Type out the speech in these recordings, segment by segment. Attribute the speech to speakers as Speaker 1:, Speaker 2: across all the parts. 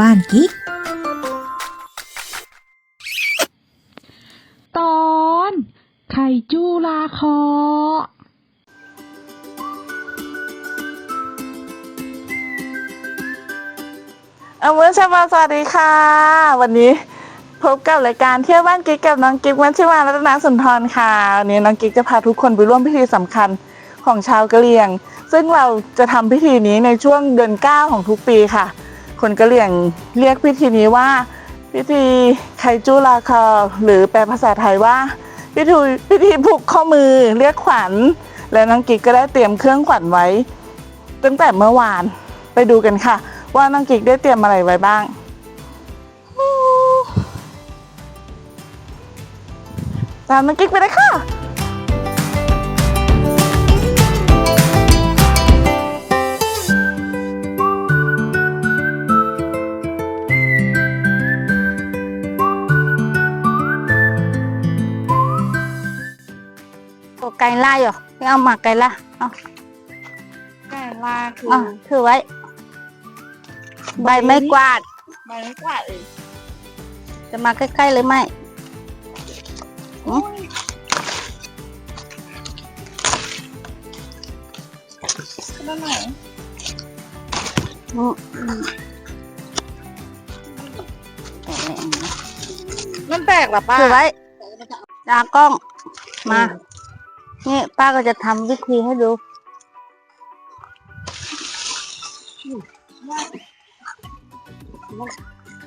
Speaker 1: บ้านกิ๊ก
Speaker 2: ตอนไข่จูลาคอ
Speaker 3: เอามือชมาสวัสดีค่ะ วันนี้พบกับรายการเที่ยวบ้านกิ๊กกับน้องกิ๊กวันชิวารัตนสุนทรค่ะวันนี้น้องกิ๊กจะพาทุกคนไปร่วมพิธีสำคัญของชาวกะเหรี่ยง ซึ่งเราจะทำพิธีนี้ในช่วงเดือนเก้าของทุกปีค่ะ คนกะเหรี่ยงเรียกพิธีนี้ว่า พิธีไคจูลาคอหรือแปลภาษาไทยว่า พิธีพิธีผูกข้อมือเรียกขวัญ และน้องกิ๊กก็ได้เตรียมเครื่องขวัญไว้ ตั้งแต่เมื่อวานไปดูกันค่ะ ว่าน้องกิ๊กได้เตรียมอะไรไว้บ้างตามน้องกิ๊กไปเลยค่ะ
Speaker 4: ล่าอยู่เอามาไก่ล่าเอา
Speaker 3: ไก่ลาคือ
Speaker 4: เอาถือไว้ ใบไม้กวาด
Speaker 3: ใบไม้กวาดเอง
Speaker 4: จะมาใกล้ๆหรือไม่หืม
Speaker 3: ด้านไหน
Speaker 4: อืมอืม
Speaker 3: มันแตกเหรอป้า
Speaker 4: ถือไว้ตากล้องมา นี่ป้าก็จะทำวิธีให้ดู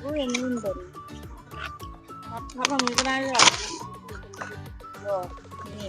Speaker 3: อุ้ยนิ่มเด่นครับทับแบบนี้ก็ได้เลยเหรอนี่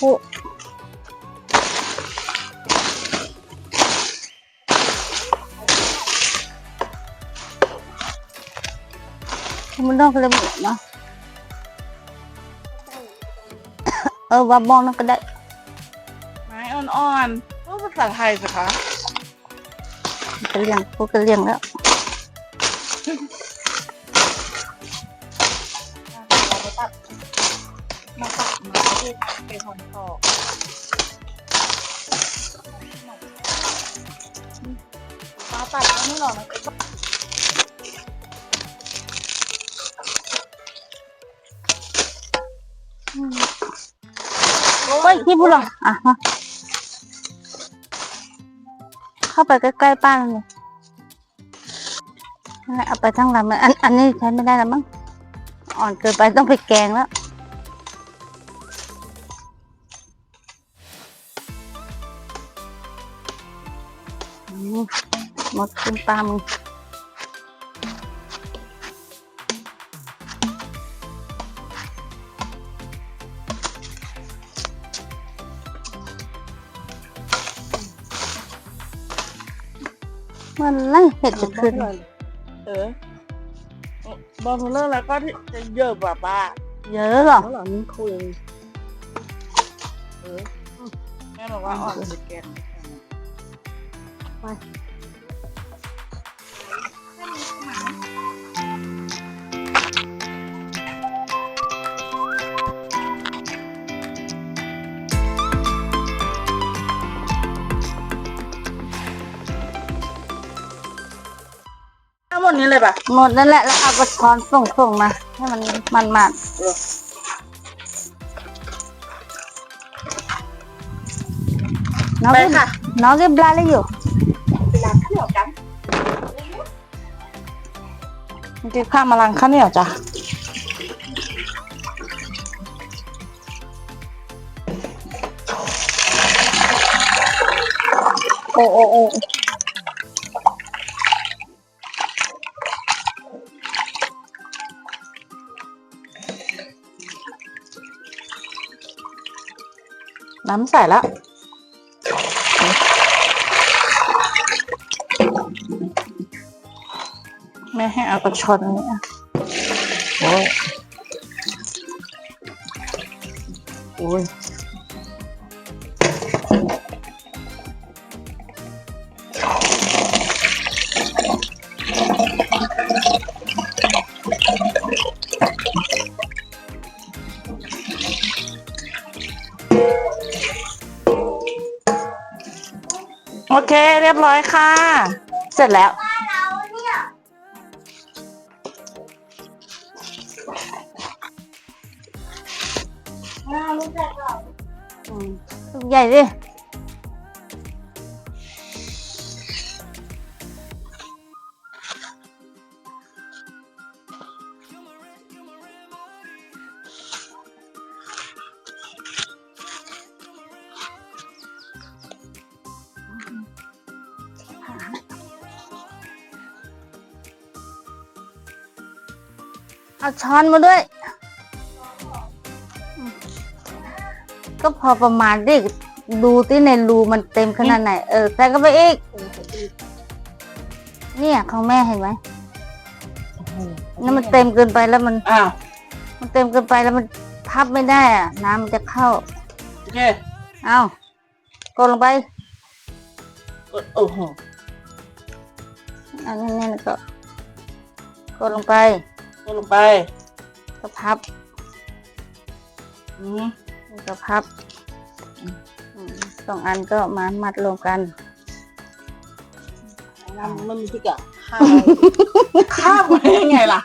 Speaker 4: โอ้
Speaker 3: มัน
Speaker 4: ต้
Speaker 3: อง
Speaker 4: กระเบียดเนาะเออว่าบองนั่นก็ได้
Speaker 3: ไม้อ่อนๆพูดภาษาไทยสิคะ
Speaker 4: กระเลียงพูดกระเลียงแล้ว
Speaker 3: หอนตอกปลาตัดก็ไม่หรอกนะ
Speaker 4: เฮ้ยพี่พูดหรออะมาเข้าไปใกล้ๆป้าเลยเอาไปทั้งลำเลยอันอันนี้ใช้ไม่ได้แล้วมั้งอ่อนเกินไปต้องไปแกงแล้ว หมดขึ้นปลามึงมันไล่เห็ดจะขึ้น
Speaker 3: เออ บอลเลอร์แล้วก็ที่จะเยอะกว่าป้า
Speaker 4: เยอะเหรอ
Speaker 3: แล้วหรอนี่คุยเออแม่บอกว่าอ่อนสุดแกน
Speaker 4: ไป
Speaker 3: ป่ะ
Speaker 4: หมดนั่นแหละแล้วเอากระชอนส่งส่งๆมา ให้มันมันมันน้อง
Speaker 3: ไป
Speaker 4: เก็บ
Speaker 3: ค่ะ
Speaker 4: น้องเก็บปลาเลยอยู่
Speaker 3: เมื่อกี้ข้ามมาลังข้าวเหนียวจ้ะ
Speaker 4: อ้โอ้โอ้
Speaker 3: น้ำใส่แล้วแม่ให้เอากระชอนนนี้อะโอ้ยโอ้ย โอเคเรียบร้อยค่ะ เสร็จแล้ว
Speaker 4: อืมลูกใหญ่ดิ เอาช้อนมาด้วย ก็พอประมาณดิดูที่ในรูมันเต็มขนาดไหน เออใส่ก็ไปอีก เนี่ยของแม่เห็นไหมนี่มันเต็มเกินไปแล้วมัน
Speaker 3: อ้าว
Speaker 4: มันเต็มเกินไปแล้วมันพับไม่ได้อะ น้ำมันจะเข้า
Speaker 3: โอเค
Speaker 4: เอากดลงไป
Speaker 3: โอ้โห
Speaker 4: อันนี้นๆก็กดลงไป
Speaker 3: กด ลงไป
Speaker 4: ก็พับ
Speaker 3: อืม
Speaker 4: ก็พับอืมสองอันก็มามัดรวมกัน
Speaker 3: น้ำมันมีพริกอะข้าวข้าวได้ยังไงล่ะ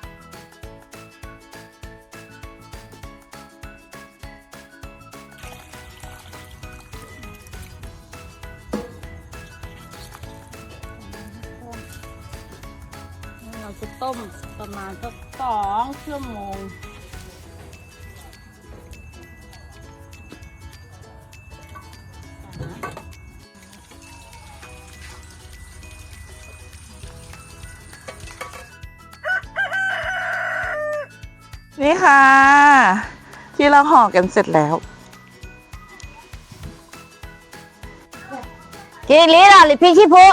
Speaker 4: ชั่วโมง
Speaker 3: นี่ค่ะ ที่เราห่อกันเสร็จแล้ว
Speaker 4: กินลีล่ะหรือพี่ขี้พุ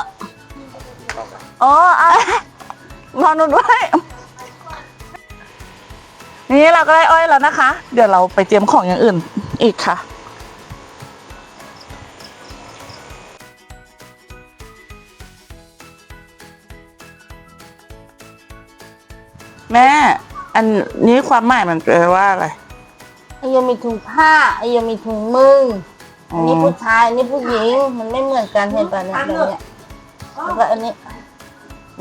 Speaker 3: อ๋อเอารอหนูด้วย นี่เราก็ได้อ้อยแล้วนะคะ เดี๋ยวเราไปเตรียมของอย่างอื่นอีกค่ะ แม่ อันนี้ความหมายมันแปลว่าอะไร
Speaker 4: ไอ้ยังมีถุงผ้าไอ้ยังมีถุงมืออันนี้ผู้ชายอันนี้ผู้หญิง มันไม่เหมือนกันเห็นป่ะเนี่ยแบบเนี่ยแล้วก็อันนี้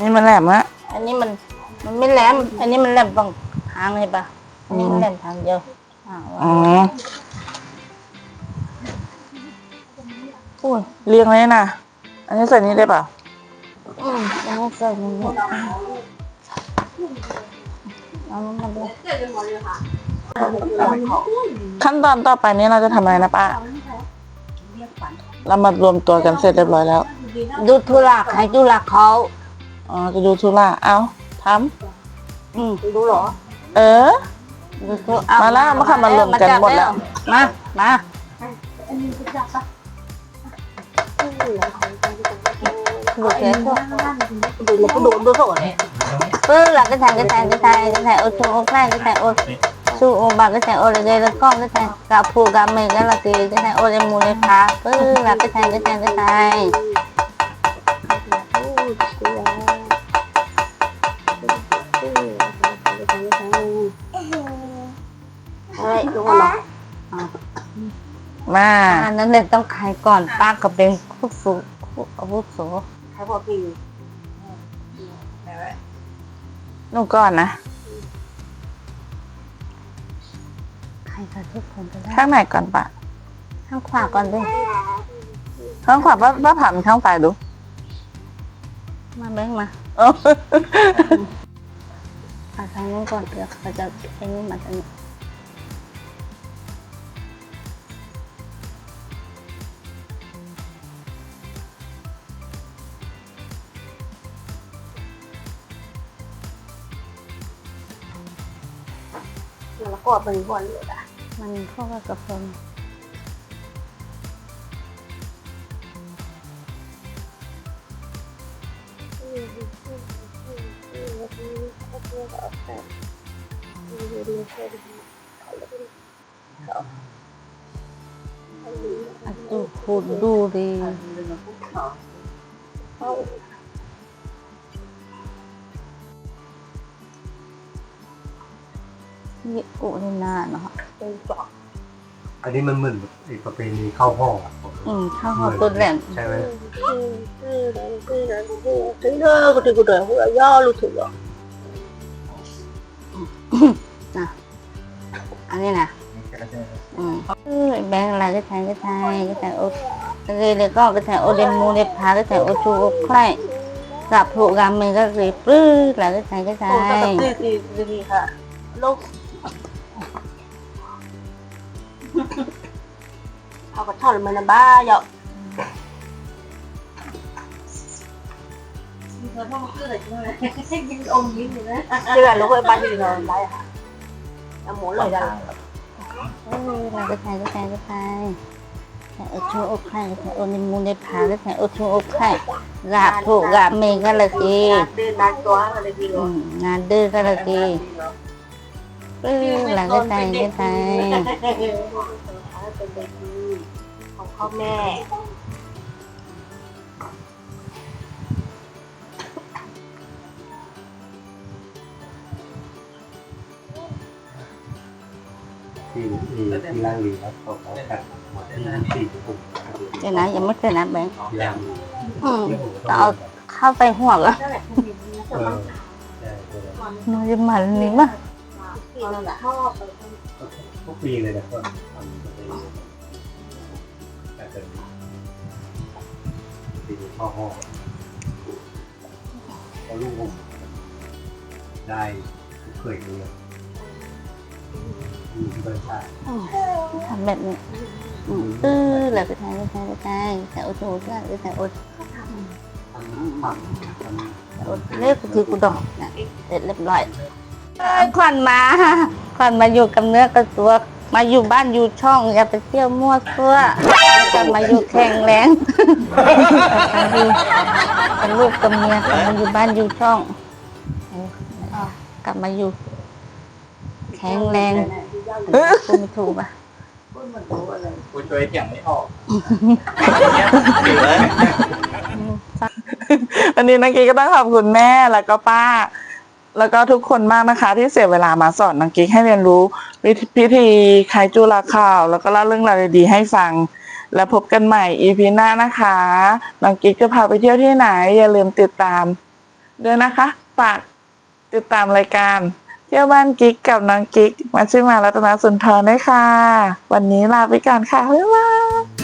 Speaker 3: นี่มันแหลมอะ
Speaker 4: อันนี้มันมันไม่แหลม อันนี้มันแหลมบางทางเลยป่ะ อันนี้มันแหลมทางเดียวอ่า
Speaker 3: อ๋อ
Speaker 4: อุ้ย
Speaker 3: เรียงเลยนะอันนี้ใส่นี้ได้ป่ะ
Speaker 4: อืมแล้วก็ใส่ในนี้เอาน้ำมันด้วย
Speaker 3: ขั้นตอนต่อไปนี้เราจะทำอะไรนะป้าเรามารวมตัวกันเสร็จเรียบร้อยแล้ว
Speaker 4: ดูธุระใครดูระเขา
Speaker 3: อ๋อจะดูธุระเอาท
Speaker 4: อืมดูเหรอำ
Speaker 3: เออ
Speaker 4: ดูธุ
Speaker 3: มาแล้วมาค่ะมารวมกันหมดแล้ว
Speaker 4: มา มาดูเสร็จดูแล้วก็ดูดูสดเออหลักก็แทงก็แทงก็แทงก็แทงโอชูโอแคลก็แทงโอชูโอบาก็แทงโอเลยแล้วก็ก็แทงกาพูกาเมก็ละกีก็แทงโอเลมูเลพาเออหลักก็แทงก็แทงก็แทง
Speaker 3: มา
Speaker 4: อันนั้นเนี่ยต้องใครก่อนป้าก็เป็นผู้สูงผู้อาวุโสใครพอพี่
Speaker 3: หนูก่อนนะ
Speaker 4: ใครกับทุกคนก็ได้
Speaker 3: ข้างไหนก่อนปะ
Speaker 4: ข้างขวาก่อนดิ
Speaker 3: ข้างขวาป้าป้าผ่านข้างซ้ายดู
Speaker 4: มาแบงค์มา
Speaker 3: เออ
Speaker 4: เอาทางนู้นก่อนเดี๋ยวเขาจะไอ้นี่มาทางนี้ แล้วก็เป็นวันเลยอะมันเพราะว่ากระเพ งดูพูดดูดีนี่กูนี่นาเนาะ
Speaker 1: อันนี้มันเหมือนอีกประเพณีเข้าห้องอะ
Speaker 4: อืมข้าวหอมตัวแหลม
Speaker 1: ใช่ไหม
Speaker 5: tính thơ của thì của đời của do luôn thử rồi
Speaker 4: อันนี้นะอืมเออแบงค์อะไรก็แทนก็แทนก็แทนโอ้เลยเลยก็ก็แทนโอเดนมูเดพาก็แทนโอชูโอใครกับผูกามมันก็เลยปลื้อแล้วก็แทนก็แท
Speaker 5: Ồ, ta tập
Speaker 4: น
Speaker 5: gì thì gì thì hả lúc họ có thằng mình là ba dạo chứ là lúc ấy ba gì rồi ba hả em muốn lời ra
Speaker 4: เออเราก็แทนก็แทนก็แทนแต่โอชูโอใครก็แทนโอเดนมูเดพาก็แทนโอชูโอใครกับผูกามมันก็เลยคือ
Speaker 5: tên đang quá là gì
Speaker 4: อื
Speaker 5: rồi
Speaker 4: มงานดื้อก็เลยคือปลื้อแล้วก็แทนก็แทน
Speaker 5: ของ พ่อแม่
Speaker 1: ที่ที่ที่ล่างลีแล้วเขาเขาตัดหมดที่สี่ปุ่ม
Speaker 4: เดี๋ยวนะอย่าไม่เจอนะแบงค์
Speaker 1: ยาง
Speaker 4: อืมต้องเอาเข้าไปหัวก็
Speaker 1: เออใช่ใช่
Speaker 4: มันจะมันนี่มั้ย
Speaker 1: ทุกปีเลยนะก็ทำประเพ ปีเข้าห้องพอลูกผมได้เคยดูมีเบอร์ชา
Speaker 4: ทำแบบนี้อืมตื้อแล้วก็แทงก็แทงก็แทงแต่โอโชก็ก็แต่โอ
Speaker 1: ทำฝั่งทำ
Speaker 4: โอเล็กคือกูดอกนะเสร็จเรียบร้อยเอ้ยขวัญมาขวัญมาอยู่กับเนื้อกับตัว มาอยู่บ้านอยู่ช่อง อย่าไปเที่ยวมั่วซั่วจะมาอยู่แข็งแรงเป็นลูกกับเมียกลับมาอยู่บ้านอยู่ช่องกลับมาอยู่ แข็งแรงพูดไม่ถูกอะ
Speaker 6: กูช่วยเสียงไม่ออก
Speaker 3: วันนี้นักกีก็ต้องขอบคุณแม่แล้วก็ป้า แล้วก็ทุกคนมากนะคะ ที่เสียเวลามาสอนนักกีให้เรียนรู้วิธีพิธีคายจุลาข่าว แล้วก็เล่าเรื่องราวดีๆให้ฟัง แล้วพบกันใหม่ EP หน้านะคะน้องกิ๊กจะพาไปเที่ยวที่ไหน อย่าลืมติดตามด้วยนะคะฝากติดตามรายการ เที่ยวบ้านกิ๊กกับน้องกิ๊กมาชื่อมารัตนสุนทรด้วยค่ะ วันนี้ลาไปก่อนค่ะบ๊ายบาย